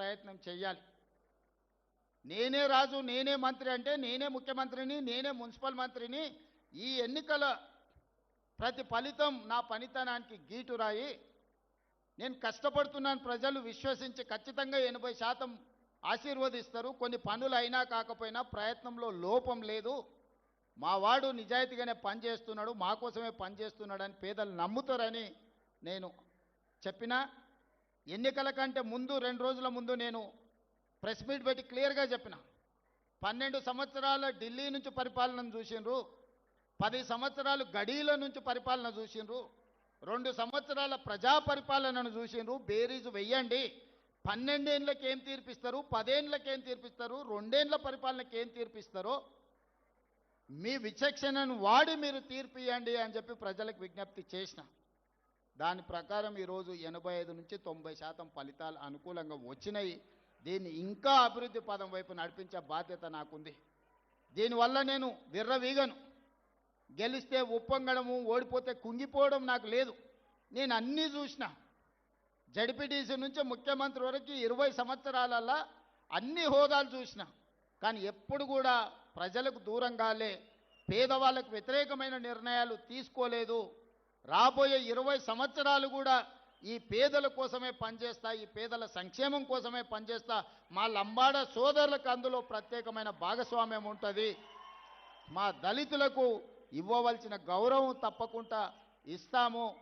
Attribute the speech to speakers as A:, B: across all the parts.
A: ప్రయత్నం చేయాలి నేనే రాజు నేనే మంత్రి అంటే నేనే ముఖ్యమంత్రిని నేనే మున్సిపల్ మంత్రిని ఈ ఎన్నికల ప్రతి ఫలితం నా పనితనానికి గీటురాయి నేను కష్టపడుతున్నాను ప్రజలు విశ్వసించి ఖచ్చితంగా ఎనభై శాతం ఆశీర్వదిస్తారు. కొన్ని పనులు అయినా కాకపోయినా ప్రయత్నంలో లోపం లేదు. మా వాడు నిజాయితీగానే పనిచేస్తున్నాడు మా కోసమే పనిచేస్తున్నాడని పేదలు నమ్ముతారని నేను చెప్పినా. ఎన్నికల కంటే ముందు రెండు రోజుల ముందు నేను ప్రెస్ మీట్ పెట్టి క్లియర్గా చెప్పిన. పన్నెండు సంవత్సరాల ఢిల్లీ నుంచి పరిపాలన చూసిండ్రు పది సంవత్సరాలు గడీల నుంచి పరిపాలన చూసిండ్రు రెండు సంవత్సరాల ప్రజా పరిపాలనను చూసిండ్రు. బేరీజు వెయ్యండి. పన్నెండేళ్ళకి ఏం తీర్పిస్తారు? పదేళ్ళకి ఏం తీర్పిస్తారు? రెండేళ్ళ పరిపాలనకి ఏం తీర్పిస్తారో మీ విచక్షణను వాడి మీరు తీర్పు ఇవ్వండి అని చెప్పి ప్రజలకు విజ్ఞప్తి చేసిన. దాని ప్రకారం ఈరోజు ఎనభై ఐదు నుంచి తొంభై శాతం ఫలితాలు అనుకూలంగా వచ్చినాయి. దీన్ని ఇంకా అభివృద్ధి పదం వైపు నడిపించే బాధ్యత నాకుంది. దీనివల్ల నేను విర్రవీగను గెలిస్తే ఉప్పొంగడము ఓడిపోతే కుంగిపోవడం నాకు లేదు. నేను అన్నీ చూసిన. జడిపిటీసీ నుంచి ముఖ్యమంత్రి వరకు ఇరవై సంవత్సరాలల్లా అన్ని హోదాలు చూసిన. కానీ ఎప్పుడు కూడా ప్రజలకు దూరంగాలే పేదవాళ్ళకు వ్యతిరేకమైన నిర్ణయాలు తీసుకోలేదు. రాబోయే ఇరవై సంవత్సరాలు కూడా ఈ పేదల కోసమే పనిచేస్తా ఈ పేదల సంక్షేమం కోసమే పనిచేస్తా. మా లంబాడ సోదరులకు అందులో ప్రత్యేకమైన భాగస్వామ్యం ఉంటుంది. మా దళితులకు ఇవ్వవలసిన గౌరవం తప్పకుండా ఇస్తాము.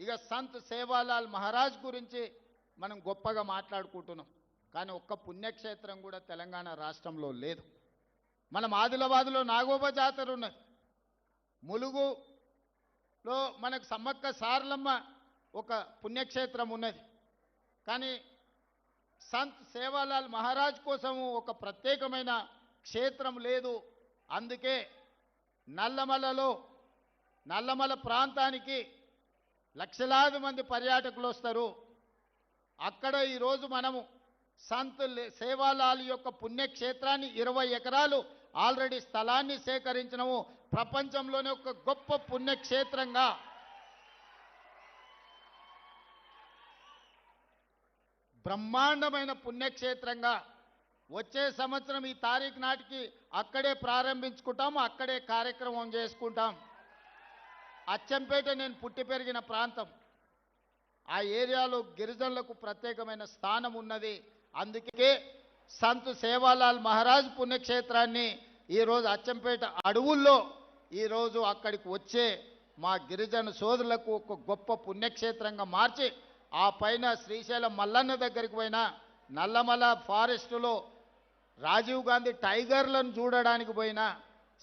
A: ఇక సంత్ సేవాలాల్ మహారాజ్ గురించి మనం గొప్పగా మాట్లాడుకుంటున్నాం. కానీ ఒక్క పుణ్యక్షేత్రం కూడా తెలంగాణ రాష్ట్రంలో లేదు. మనం ఆదిలాబాద్లో నాగోబ జాతర ఉన్నది. లో మనకు సమ్మక్క సారలమ్మ ఒక పుణ్యక్షేత్రం ఉన్నది. కానీ సంత్ సేవాలాల్ మహారాజ్ కోసము ఒక ప్రత్యేకమైన క్షేత్రం లేదు. అందుకే నల్లమలలో నల్లమల ప్రాంతానికి లక్షలాది మంది పర్యాటకులు వస్తారు. అక్కడ ఈరోజు మనము సంత్ సేవాలాల్ యొక్క పుణ్యక్షేత్రాన్ని ఇరవై ఎకరాలు ఆల్రెడీ స్థలాన్ని సేకరించినము ప్రపంచంలోనే ఒక గొప్ప పుణ్యక్షేత్రంగా. బ్రహ్మాండమైన పుణ్యక్షేత్రంగా. వచ్చే సంవత్సరం ఈ తారీఖు నాటికి అక్కడే ప్రారంభించుకుంటాం అక్కడే కార్యక్రమం చేసుకుంటాం. అచ్చంపేట నేను పుట్టి పెరిగిన ప్రాంతం. ఆ ఏరియాలో గిరిజనులకు ప్రత్యేకమైన స్థానం ఉన్నది. అందుకే సంత్ సేవాలాల్ మహారాజ్ పుణ్యక్షేత్రాన్ని ఈరోజు అచ్చంపేట అడవుల్లో ఈరోజు అక్కడికి వచ్చే మా గిరిజన సోదరులకు ఒక గొప్ప పుణ్యక్షేత్రంగా మార్చి ఆ పైన శ్రీశైలం మల్లన్న దగ్గరికి పోయిన నల్లమల ఫారెస్టులో రాజీవ్ గాంధీ టైగర్లను చూడడానికి పోయిన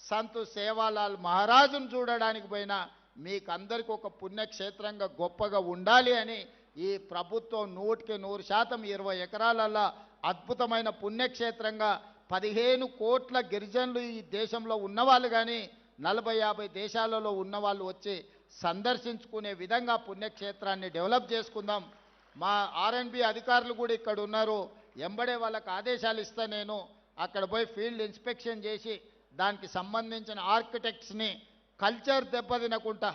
A: సంత్ సేవాలాల్ మహారాజును చూడడానికి పోయిన మీకందరికీ ఒక పుణ్యక్షేత్రంగా గొప్పగా ఉండాలి అని ఈ ప్రభుత్వం నూటికి నూరు శాతం ఇరవై ఎకరాలల్లా అద్భుతమైన పుణ్యక్షేత్రంగా పదిహేను కోట్ల గిరిజనులు ఈ దేశంలో ఉన్నవాళ్ళు కానీ నలభై యాభై దేశాలలో ఉన్నవాళ్ళు వచ్చి సందర్శించుకునే విధంగా పుణ్యక్షేత్రాన్ని డెవలప్ చేసుకుందాం. మా ఆర్ఎన్బి అధికారులు కూడా ఇక్కడ ఉన్నారు. ఎంబడే వాళ్ళకి ఆదేశాలు ఇస్తా నేను. అక్కడ పోయి ఫీల్డ్ ఇన్స్పెక్షన్ చేసి దానికి సంబంధించిన ఆర్కిటెక్ట్స్ని కల్చర్ దెబ్బతినకుండా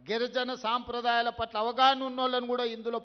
A: గిరిజన సాంప్రదాయాల పట్ల అవగాహన ఉన్నోళ్ళని కూడా ఇందులో